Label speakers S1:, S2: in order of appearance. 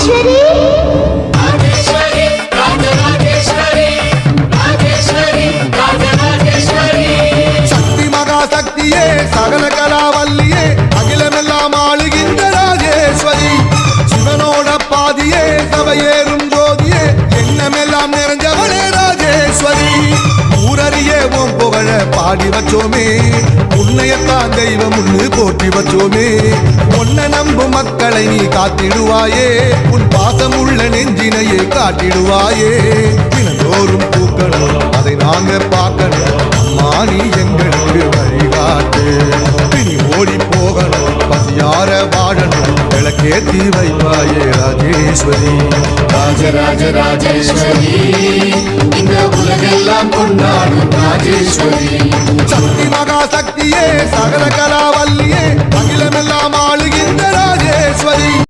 S1: ராஜேஸ்வரி
S2: ராஜேஸ்வரி ராஜராஜேஸ்வரி ராஜேஸ்வரி ராஜராஜேஸ்வரி
S3: சக்தி மகா சக்தியே சகல கலாவல்லியே அகிலமெல்லாம் ஆளுகின்ற ராஜேஸ்வரி. சிவனோட பாதியே சபையேறும் ஜோதியே எண்ணமெல்லாம் நிறைஞ்சவளே ராஜேஸ்வரி. ஊரறிய உன் புகழ பாடி வச்சோமே உன்னையத்தான் தெய்வம் உன்னு போற்றி வச்சோமே நம்பும் மக்களை நீ காத்திடுவாயே. உன் பாசம் உள்ள நெஞ்சினையே காட்டிடுவாயே. தினந்தோறும் பூக்கணும் அதை நாங்க பார்க்கணும். அம்மா நீ எங்களுக்கு வழிகாட்டு. பிணி ஓடி போகணும். பசியார வாழணும். விளக்கேத்தி வைப்பாயே ராஜேஸ்வரி.
S2: ராஜராஜ ராஜேஸ்வரி இந்த உலகெல்லாம் கொண்டாடும் ராஜேஸ்வரி.
S3: சக்தி மகா சக்தியே சகல கலாவல்லியே